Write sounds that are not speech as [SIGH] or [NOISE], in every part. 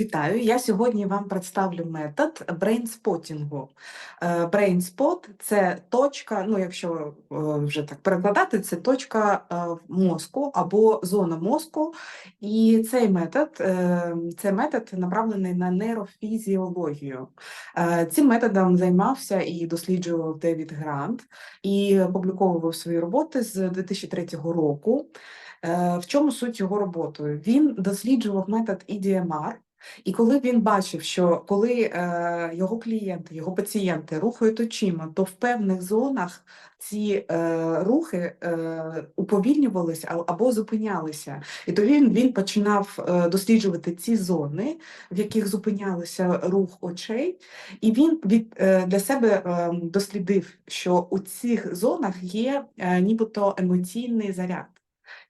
Вітаю! Я сьогодні вам представлю метод брейнспотінгу. Е, Брейнспот це точка, ну якщо е, вже так перекладати, це точка е, мозку або зона мозку. І цей метод, цей метод направлений на нейрофізіологію. Цим методом займався і досліджував Девід Грант і опубліковував свої роботи з 2003 року. В чому суть його роботи? Він досліджував метод EDMR, і коли він бачив, що коли е, його клієнти, його пацієнти рухають очима, то в певних зонах ці е, рухи е, уповільнювалися або зупинялися. І то він, він починав е, досліджувати ці зони, в яких зупинялися рух очей, і він від, е, для себе е, дослідив, що у цих зонах є е, нібито емоційний заряд.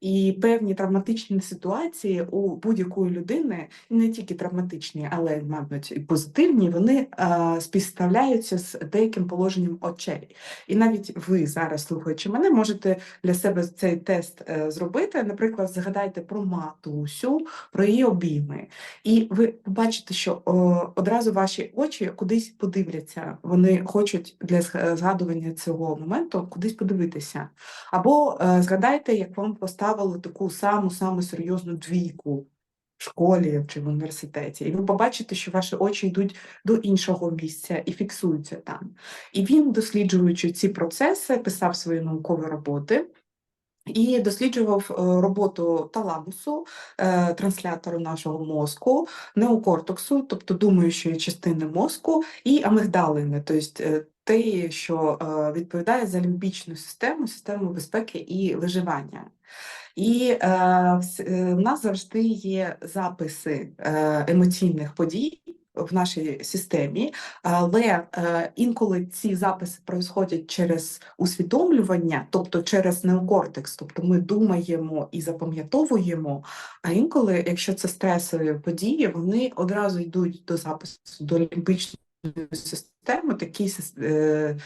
І певні травматичні ситуації у будь-якої людини, не тільки травматичні, але, мабуть, і позитивні, вони е, співставляються з деяким положенням очей. І навіть ви зараз, слухаючи мене, можете для себе цей тест е, зробити. Наприклад, згадайте про матусю, про її обійми. І ви побачите, що о, одразу ваші очі кудись подивляться. Вони хочуть для згадування цього моменту кудись подивитися. Або е, згадайте, як вам поставили таку саму саму серйозну двійку в школі чи в університеті, і ви побачите, що ваші очі йдуть до іншого місця і фіксуються там. І він, досліджуючи ці процеси, писав свої наукові роботи. І досліджував е, роботу таламусу, е, транслятору нашого мозку, неокортексу, тобто думаючої частини мозку, і амигдалини, тобто те, що е, відповідає за лімбічну систему, систему безпеки і виживання. І е, е, в нас завжди є записи емоційних подій в нашій системі, але інколи ці записи происходять через усвідомлювання, тобто через неокортекс, тобто ми думаємо і запам'ятовуємо. А інколи, якщо це стресові події, вони одразу йдуть до запису до лімбічної системи, такі е,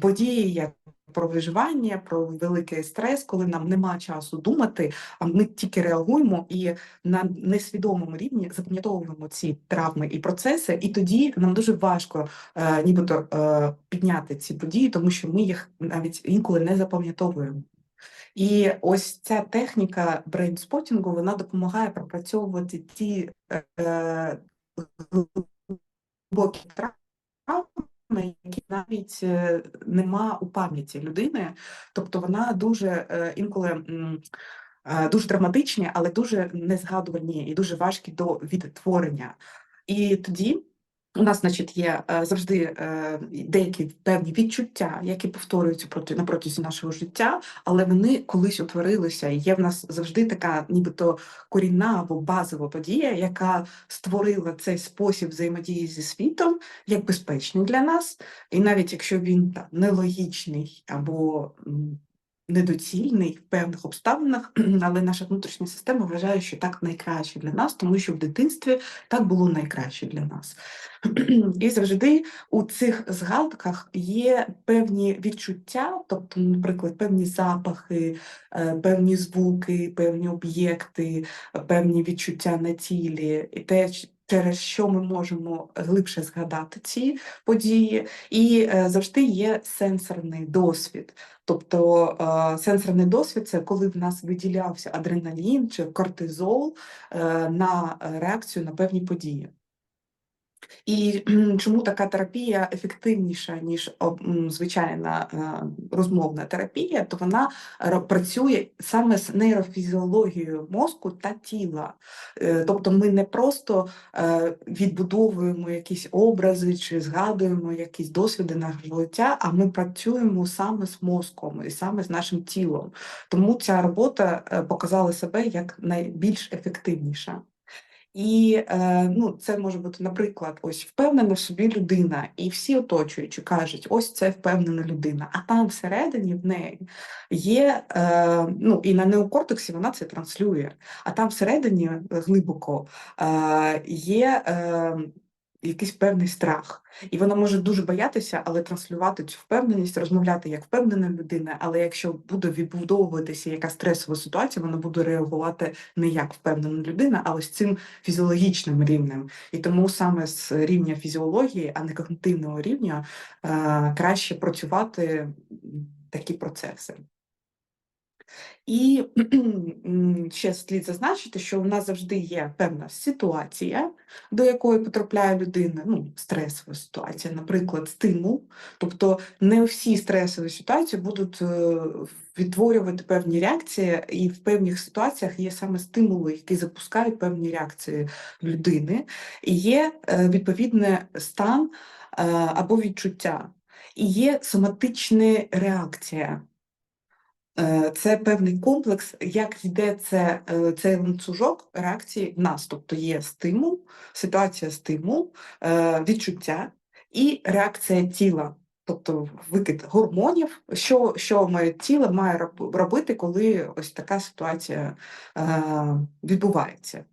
події, як про виживання, про великий стрес, коли нам нема часу думати, а ми тільки реагуємо і на несвідомому рівні запам'ятовуємо ці травми і процеси, і тоді нам дуже важко е, нібито е, підняти ці події, тому що ми їх навіть інколи не запам'ятовуємо. І ось ця техніка брейнспотінгу вона допомагає пропрацьовувати ті е, глибокі травми, які навіть е, нема у пам'яті людини, тобто вона дуже е, інколи. е, Дуже травматичні, але дуже незгадувані і дуже важкі до відтворення. І тоді у нас, значить, є е, завжди е, деякі певні відчуття, які повторюються проти на протязі нашого життя, але вони колись утворилися. І є в нас завжди така, нібито корінна або базова подія, яка створила цей спосіб взаємодії зі світом як безпечний для нас. І навіть якщо він там нелогічний або недоцільний в певних обставинах, [CLEARS THROAT] але наша внутрішня система вважає, що так найкраще для нас, тому що в дитинстві так було найкраще для нас. [CLEARS THROAT] І завжди у цих згадках є певні відчуття, тобто, наприклад, певні запахи, е, певні звуки, певні об'єкти, певні відчуття на тілі, і те, через що ми можемо глибше згадати ці події, і е, завжди є сенсорний досвід. Тобто е, сенсорний досвід це коли в нас виділявся адреналін чи кортизол е, на реакцію на певні події. І [CLEARS THROAT] чому така терапія ефективніша, ніж звичайна розмовна терапія, то вона працює саме з нейрофізіологією мозку та тіла. Е, Тобто ми не просто е, відбудовуємо якісь образи чи згадуємо якісь досвіди нашого життя, а ми працюємо саме з мозком і саме з нашим тілом. Тому ця робота е, показала себе як найбільш ефективніша. І е, ну, це може бути, наприклад, ось впевнена в собі людина, і всі оточуючі кажуть, ось це впевнена людина. А там всередині в неї є, е, ну і на неокортексі вона це транслює. А там всередині е, глибоко є. Якийсь певний страх. І вона може дуже боятися, але транслювати цю впевненість, розмовляти як впевнена людина. Але якщо буде відбудовуватися якась стресова ситуація, вона буде реагувати не як впевнена людина, а ось цим фізіологічним рівнем. І тому саме з рівня фізіології, а не когнитивного рівня, е, краще працювати такі процеси. І [CLEARS THROAT] ще слід зазначити, що у нас завжди є певна ситуація, до якої потрапляє людина, ну, стресова ситуація, наприклад, стимул. Тобто не всі стресові ситуації будуть е, відтворювати певні реакції, і в певних ситуаціях є саме стимули, які запускають певні реакції людини, і є е, відповідний стан е, або відчуття, і є соматична реакція. Е, Це певний комплекс, як йде це, е, цей ланцюжок реакції в нас. Тобто є стимул, ситуація стимул, е, відчуття і реакція тіла, тобто викид гормонів, що, що моє тіло має робити, коли ось така ситуація відбувається.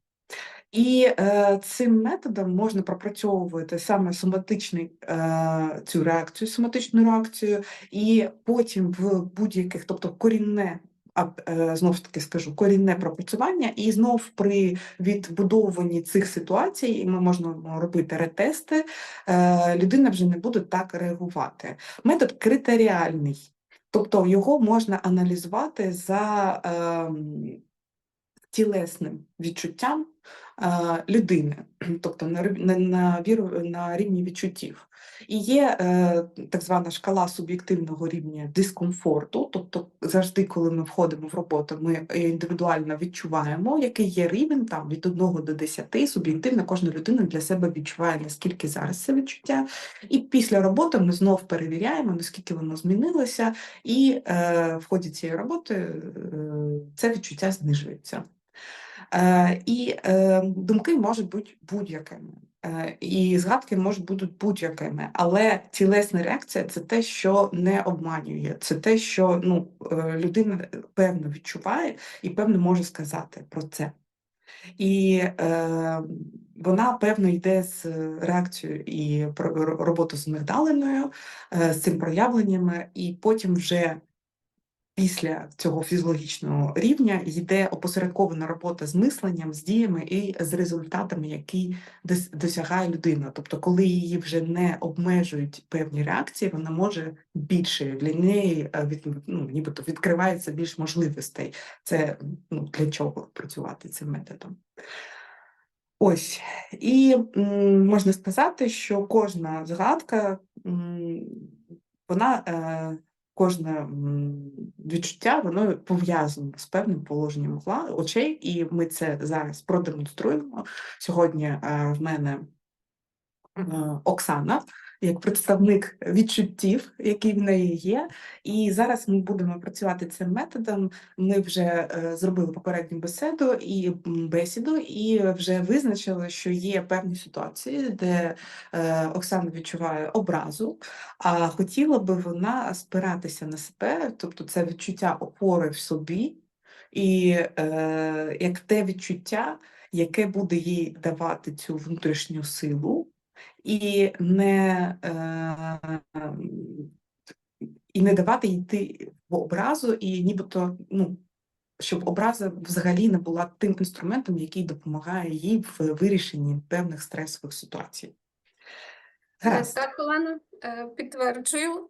І е, цим методом можна пропрацьовувати саме соматичний, е, цю реакцію, соматичну реакцію, і потім в будь-яких, тобто корінне, а, е, знов таки скажу, корінне пропрацювання, і знов при відбудовуванні цих ситуацій ми можемо робити ретести, е, людина вже не буде так реагувати. Метод критеріальний, тобто його можна аналізувати за ем, тілесним відчуттям е, людини, [CLEARS THROAT] тобто на, на, на рівні відчуттів. І є е, так звана шкала суб'єктивного рівня дискомфорту, тобто завжди, коли ми входимо в роботу, ми індивідуально відчуваємо, який є рівень там від 1 до 10, суб'єктивно кожна людина для себе відчуває, наскільки зараз це відчуття. І після роботи ми знов перевіряємо, наскільки воно змінилося, і е, в ході цієї роботи е, це відчуття знижується. Е, і е, думки можуть бути будь-якими, е, і згадки можуть бути будь-якими, але тілесна реакція це те, що не обманює, це те, що ну, е, людина певно відчуває і певно може сказати про це. І е, вона певно йде з реакцією і роботу з мигдалиною, е, з цим проявленнями, і потім вже після цього фізіологічного рівня йде опосередкована робота з мисленням, з діями і з результатами, які досягає людина. Тобто, коли її вже не обмежують певні реакції, вона може більше для неї е, від, ну, нібито відкривається більш можливостей. Це ну, для чого працювати цим методом. Ось, і м, можна сказати, що кожна згадка, м, вона, е, кожне відчуття, воно пов'язано з певним положенням очей, і ми це зараз продемонструємо. Сьогодні е, в мене е, Оксана, як представник відчуттів, які в неї є. І зараз ми будемо працювати цим методом. Ми вже е, зробили попередню бесіду і бесіду, і вже визначили, що є певні ситуації, де е, Оксана відчуває образу, а хотіла би вона спиратися на себе, тобто це відчуття опори в собі, і е, як те відчуття, яке буде їй давати цю внутрішню силу і не, е, і не давати йти в образу, і нібито, ну, щоб образа взагалі не була тим інструментом, який допомагає їй в вирішенні певних стресових ситуацій. Е, Гаразд. Так, Олена, е, підтверджую.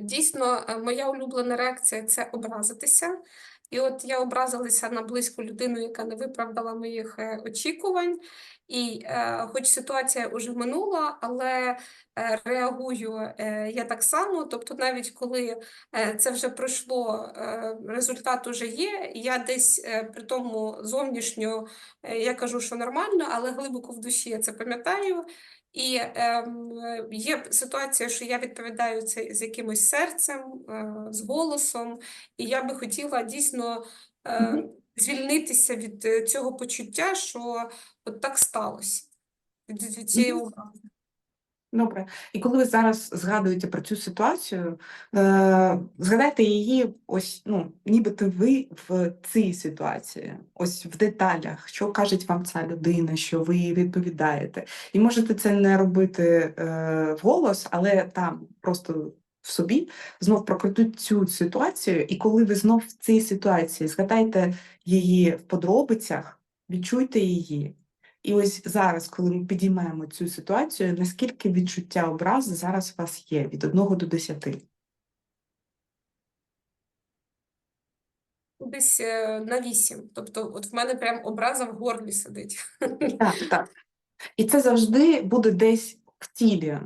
Дійсно, моя улюблена реакція це образитися. І от я образилася на близьку людину, яка не виправдала моїх очікувань. І е, хоч ситуація вже минула, але е, реагую е, я так само. Тобто, навіть коли е, це вже пройшло, е, результат уже є, я десь е, при тому зовнішньо е, я кажу, що нормально, але глибоко в душі я це пам'ятаю. І е, є ситуація, що я відповідаю це з якимось серцем, е, з голосом, і я би хотіла дійсно е, звільнитися від е, цього почуття, що от так сталося, від, від цієї Мгм. Добре. І коли ви зараз згадуєте про цю ситуацію, е, згадайте її ось, ну, нібито ви в цій ситуації, ось в деталях, що каже вам ця людина, що ви їй відповідаєте. І можете це не робити е, вголос, але там просто в собі знов прокрутіть цю ситуацію, і коли ви знов в цій ситуації згадайте її в подробицях, відчуйте її. І ось зараз, коли ми підіймаємо цю ситуацію, наскільки відчуття образи зараз у вас є від 1 до 10? Десь е, на вісім. Тобто, от в мене прям образа в горлі сидить. Так, так. І це завжди буде десь в тілі.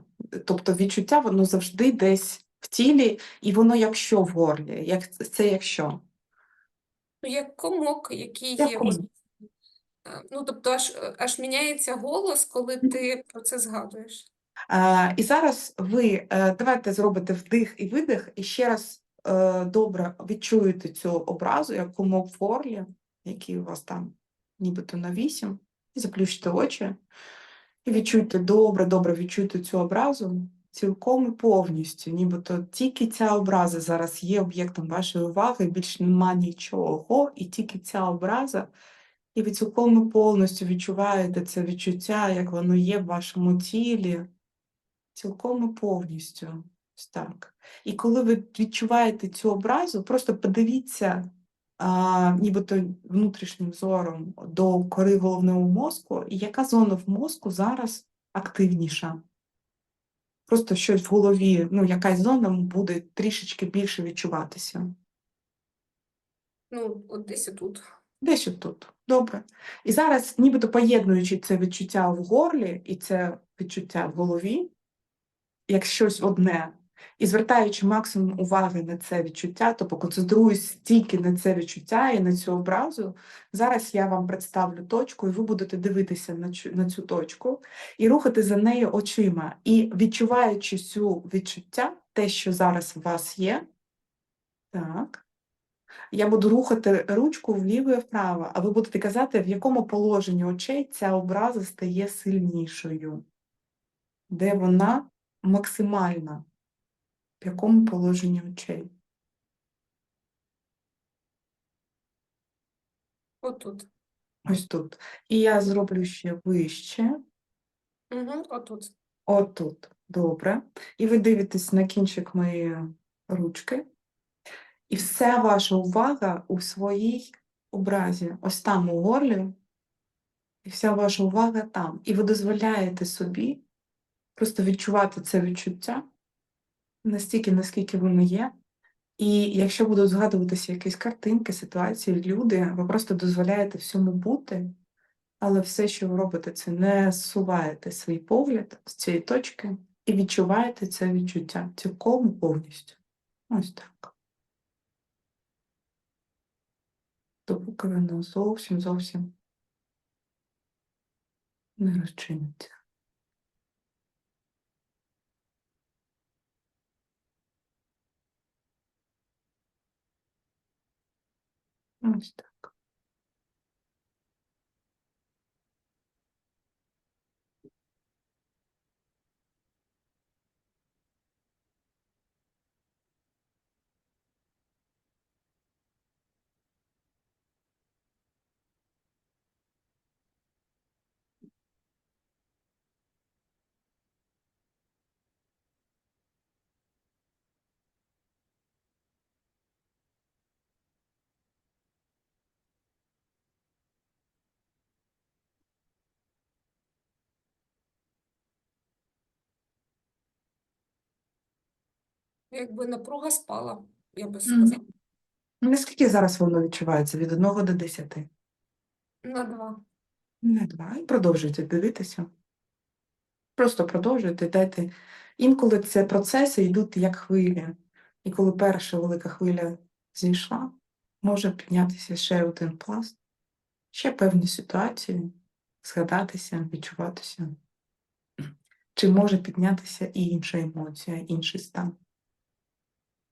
Тобто відчуття воно завжди десь в тілі, і воно якщо в горлі. Як це якщо? Ну, як комок, який Як є. комок. Е, Ну, тобто, аж, аж міняється голос, коли ти про це згадуєш. Е, і зараз ви е, давайте зробите вдих і видих, і ще раз е, добре відчуєте цю образу, як комок в горлі, який у вас там нібито на 8, і заплющите очі. І відчуйте добре, добре відчуйте цю образу цілком і повністю, нібито тільки ця образа зараз є об'єктом вашої уваги, більш нема нічого, і тільки ця образа, і ви цілком і повністю відчуваєте це відчуття, як воно є в вашому тілі, цілком і повністю. Так. І коли ви відчуваєте цю образу, просто подивіться а, нібито внутрішнім зором до кори головного мозку, і яка зона в мозку зараз активніша. Просто щось в голові, ну, якась зона буде трішечки більше відчуватися. Ну, от десь отут. Десь отут. Добре. І зараз, нібито поєднуючи це відчуття в горлі і це відчуття в голові, як щось одне, і звертаючи максимум уваги на це відчуття, тобто концентруюсь тільки на це відчуття і на цю образу, зараз я вам представлю точку, і ви будете дивитися на цю, на цю точку і рухати за нею очима. І відчуваючи цю відчуття, те, що зараз у вас є, так. Я буду рухати ручку вліво і вправо, а ви будете казати, в якому положенні очей ця образа стає сильнішою, де вона максимальна, в якому положенні очей. Отут. Ось тут. І я зроблю ще вище, Угу, отут. отут. Добре. І ви дивитесь на кінчик моєї ручки. І вся ваша увага у своїй образі, ось там у горлі, і вся ваша увага там. І ви дозволяєте собі просто відчувати це відчуття настільки, наскільки воно є. І якщо будуть згадуватися якісь картинки, ситуації, люди, ви просто дозволяєте всьому бути, але все, що ви робите, це не зсуваєте свій погляд з цієї точки і відчуваєте це відчуття цілком повністю. Ось так. Допоки воно зовсім зовсім не розчиниться. Ось так. Якби напруга спала, я би сказала. Наскільки зараз воно відчувається від 1 до 10? На два. Не два. І продовжуйте дивитися. Просто продовжуйте, дайте. Інколи це процеси йдуть як хвилі. І коли перша велика хвиля зійшла, може піднятися ще один пласт, ще певні ситуації, згадатися, відчуватися. Чи може піднятися і інша емоція, інший стан.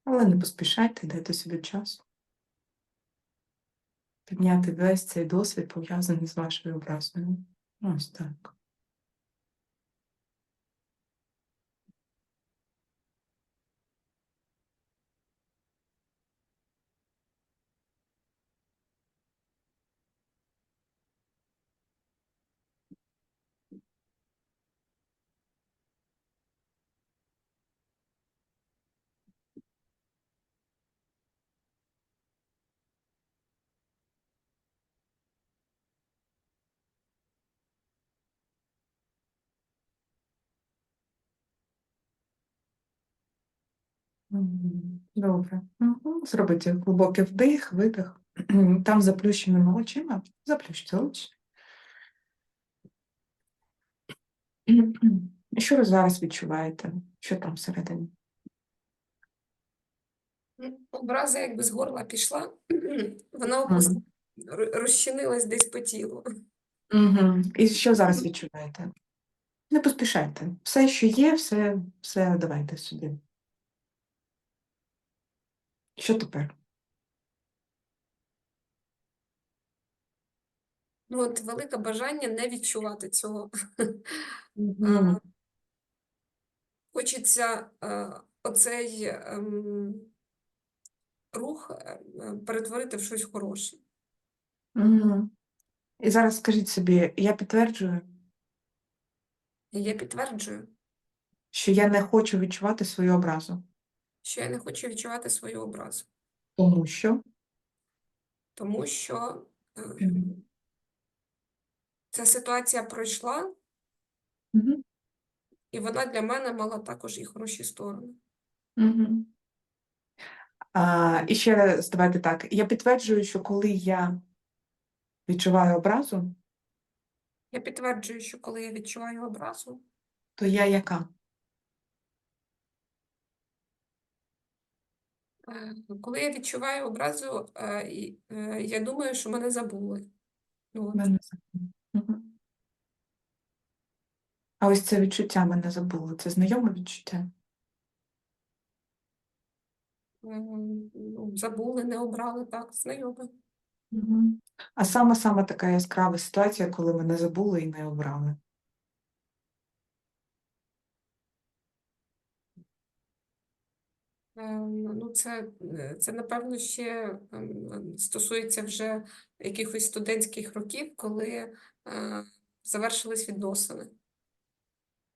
Але не поспішайте, дайте собі час. Підняти весь цей досвід пов'язаний з вашою образою. Ось так. Добре. Мгм. Зробите глибокий вдих, видих. [CLEARS THROAT] Там заплющеними очима. Заплющте очі. [CLEARS THROAT] Що ви зараз відчуваєте? Що там всередині? Ну, Образа якби з горла пішла, [CLEARS THROAT] вона р- розчинилась десь по тілу. Угу. І що зараз відчуваєте? Не поспішайте. Все, що є, все, все давайте сюди. Що тепер? Ну, от велике бажання не відчувати цього. Мгм. Хочеться е, оцей ем, рух е, перетворити в щось хороше. Мгм. І зараз скажіть собі, я підтверджую, я підтверджую, що я не хочу відчувати свою образу, що я не хочу відчувати свою образу, тому що тому що е, Мгм. ця ситуація пройшла, Мгм. і вона для мене мала також і хороші сторони. Мгм. А, і ще раз давайте так. Я підтверджую, що коли я відчуваю образу, Я підтверджую, що коли я відчуваю образу, то я яка? Коли я відчуваю образу, е, е, я думаю, що мене забули. Ну. Мене забули. Мгм. А ось це відчуття мене забуло. Це знайоме відчуття? Ну, забули, не обрали, так, знайоме. Мгм. А саме саме така яскрава ситуація, коли мене забули і не обрали. Ну, це, е, це, напевно, ще ем, стосується вже якихось студентських років, коли е, завершились відносини.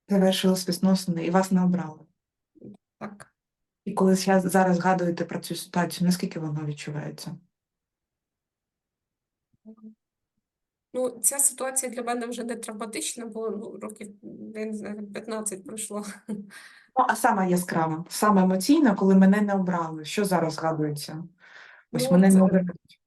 Завершились відносини і вас не обрали. Так. І коли зараз згадуєте про цю ситуацію, наскільки воно відчувається? Ну, ця ситуація для мене вже не травматична, бо ну, років, я не знаю, 15 пройшло. Ну, а саме яскрава, саме емоційна, коли мене не обрали. Що зараз згадується? Ось Ну, мене це- не обирають.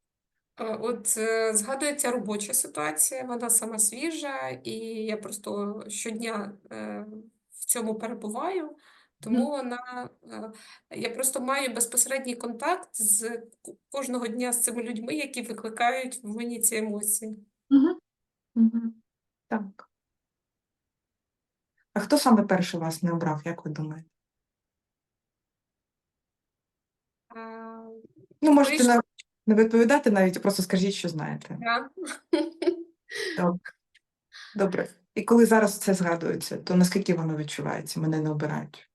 Е, От е, згадується робоча ситуація, вона сама свіжа, і я просто щодня е, в цьому перебуваю, тому вона я просто маю безпосередній контакт з кожного дня з цими людьми, які викликають в мені ці емоції. Угу. Угу. Так. А хто саме перший вас не обрав, як ви думаєте? Ну, можете Вийшло. не, відповідати навіть, а просто скажіть, що знаєте. я- Добре. Добре. І коли зараз це згадується, то наскільки воно відчувається? Мене не обирають.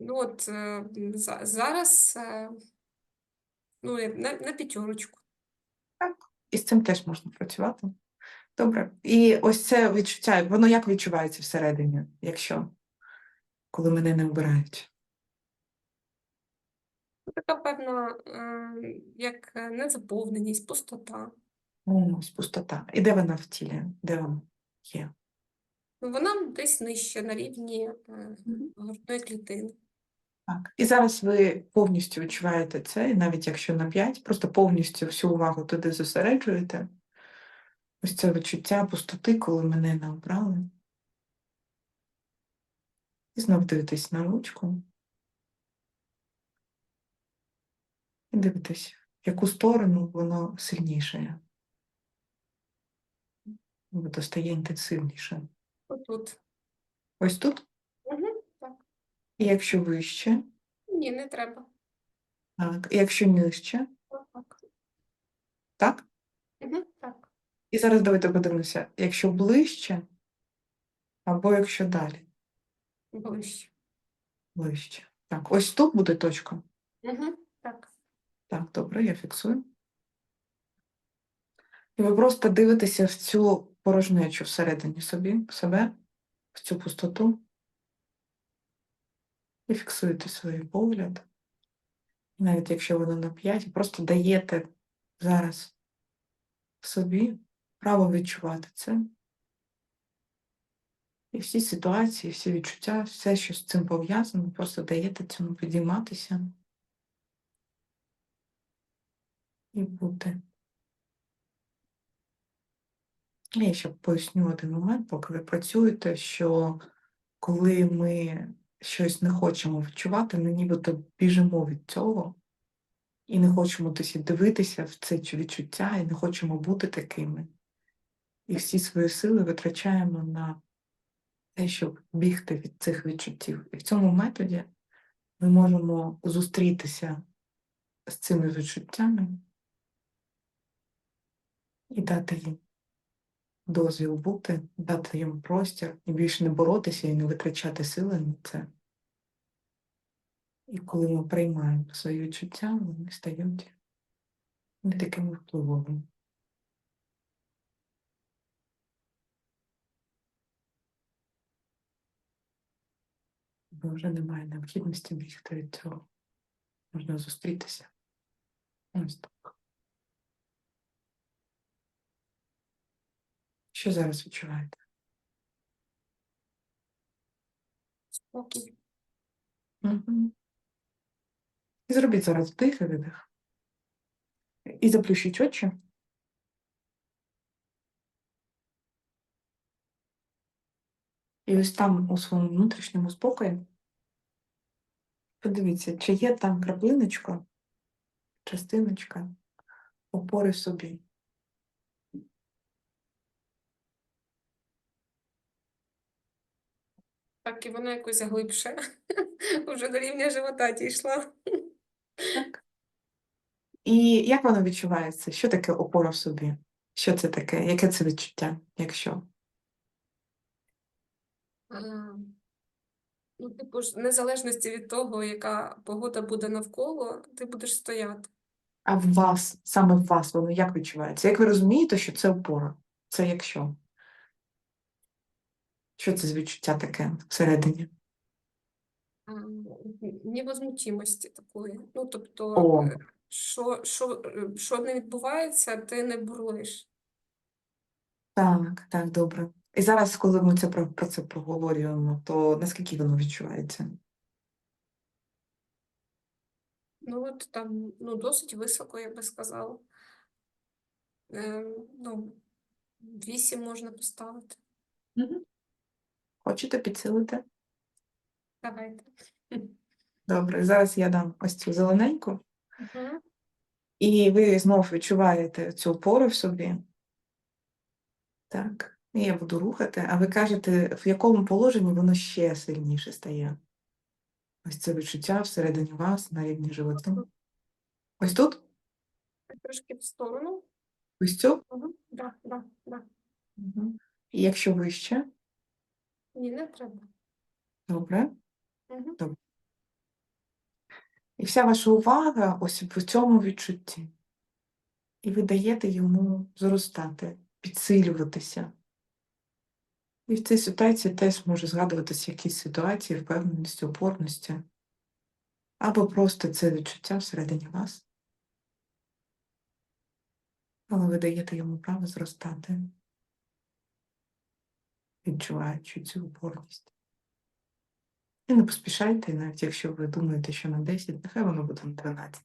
Ну от е, зараз е, ну, на, на п'ятерочку. І з цим теж можна працювати. Добре. І ось це відчуття, воно як відчувається всередині, якщо коли мене не обирають? Така певна, е, як е, незаповненість, пустота. О, ось пустота. І де вона в тілі? Де вона є? Вона десь нижче на рівні е, грудної клітини. Так. І зараз ви повністю відчуваєте це, і навіть якщо на 5, просто повністю всю увагу туди зосереджуєте. Ось це відчуття пустоти, коли мене не обрали. І знов дивитесь на ручку. І дивитесь, в яку сторону воно сильніше. Воно стає інтенсивніше. Отут. Ось тут. І якщо вище, Ні, не треба. так, і якщо нижче, Так. так? Угу, так. І зараз давайте подивимося, якщо ближче, або якщо далі, Ближче. ближче. Так, ось тут буде точка. Угу, так. Так, добре, я фіксую. І ви просто дивитеся в цю порожнечу всередині собі, в себе, в цю пустоту. І фіксуєте свій погляд. Навіть якщо воно на 5, просто даєте зараз собі право відчувати це. І всі ситуації, всі відчуття, все, що з цим пов'язано, просто даєте цьому підійматися і бути. Я ще поясню один момент, поки ви працюєте, що коли ми щось не хочемо відчувати, ми нібито біжимо від цього і не хочемо досі дивитися в це відчуття, і не хочемо бути такими. І всі свої сили витрачаємо на те, щоб бігти від цих відчуттів. І в цьому методі ми можемо зустрітися з цими відчуттями і дати їм дозвіл бути, дати їм простір і більше не боротися і не витрачати сили на це. І коли ми приймаємо свої відчуття, вони стають не такими впливовими. Бо вже немає необхідності бігти від цього. Можна зустрітися. Ось так. Що зараз відчуваєте? Спокій. Угу. І зробіть зараз вдих і видих. І заплющіть очі. І ось там у своєму внутрішньому спокої подивіться, чи є там краплиночка, частиночка опори в собі. Так, і вона якось глибше. [LAUGHS] Вже до рівня живота дійшла. Так. І як воно відчувається? Що таке опора в собі? Що це таке? Яке це відчуття, якщо? А, Ну, типу ж, в незалежності від того, яка погода буде навколо, ти будеш стояти. А в вас, саме в вас, воно як відчувається? Як ви розумієте, що це опора? Це якщо? Що це з відчуття таке всередині? Невозмутимості такої. Ну, тобто, О. що, що, е, що не відбувається, ти не бурлиш. Так, так, добре. І зараз, коли ми це про, про це проговорюємо, то наскільки воно відчувається? Ну, от там, ну, досить високо, я би сказала. Е, ну, вісім можна поставити. Угу. Хочете підсилити? Давайте. Добре, зараз я дам ось цю зелененьку, Мгм. і ви знов відчуваєте цю опору в собі. Так, і я буду рухати, а ви кажете, в якому положенні воно ще сильніше стає? Ось це відчуття всередині вас на рівні животу. Ось тут? Трошки в сторону. Ось цю? Угу. Да, да, да. Угу. І якщо вище, Ні, не треба. добре. Угу. І вся ваша увага ось в цьому відчутті. І ви даєте йому зростати, підсилюватися. І в цій ситуації теж може згадуватися якісь ситуації впевненості, опорності. Або просто це відчуття всередині вас. Але ви даєте йому право зростати, відчуваючи цю опорність. І не поспішайте, навіть якщо ви думаєте, що на 10, нехай воно буде на 12.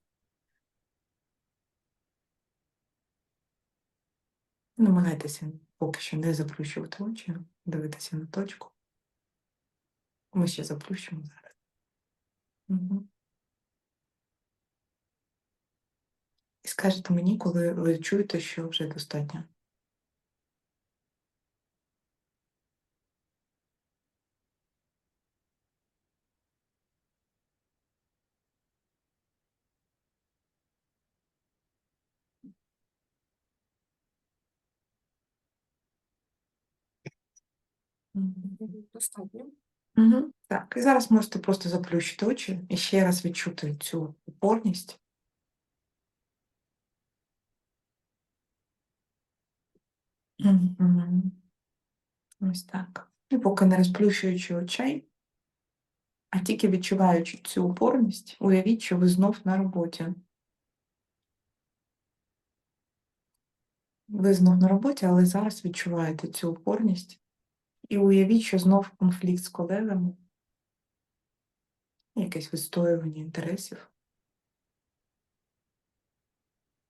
Намагайтеся поки що не заплющувати очі, дивитися на точку. Ми ще заплющимо зараз. Угу. І скажете мені, коли ви чуєте, що вже достатньо. Достатньо. Угу. Так, і зараз можете просто заплющити очі і ще раз відчути цю опорність. Мгм. Ось так. І поки не розплющуючи очей, а тільки відчуваючи цю опорність, уявіть, що ви знов на роботі. Ви знов на роботі, але зараз відчуваєте цю опорність І уявіть, що знов конфлікт з колегами, якесь відстоювання інтересів.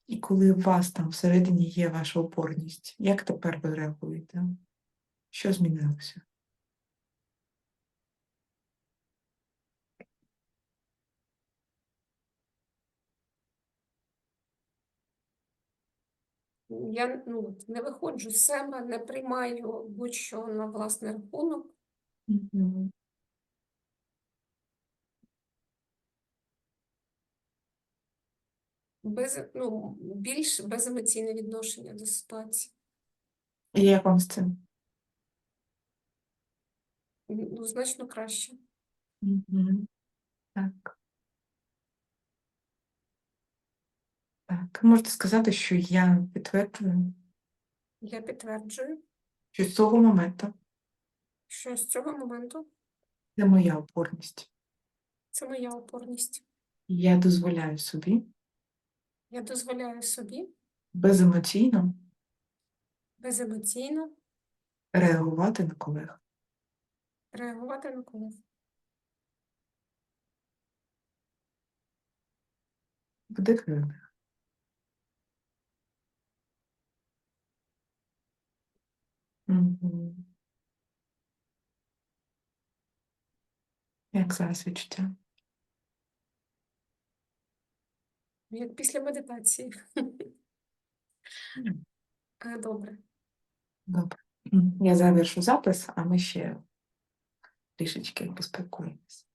І коли у вас там всередині є ваша опорність, як тепер ви реагуєте? Що змінилося? Я ну, не виходжу з себе, не приймаю будь-що на власний рахунок. Мгм. Без, ну, більш беземоційне відношення до ситуації. І як вам з цим? Ну, значно краще. Мгм. Так. Так, можете сказати, що я підтверджую, Я підтверджую, що з цього моменту? Що з цього моменту? Це моя опорність. це моя опорність. І Я дозволяю собі. Я дозволяю собі. Беземоційно. Беземоційно. Реагувати на колег. реагувати на колег. Вдих і Мгм. Як зараз відчуття? Як після медитації. Е, Добре. Добре. Я завершу запис, а ми ще трішечки поспілкуємось.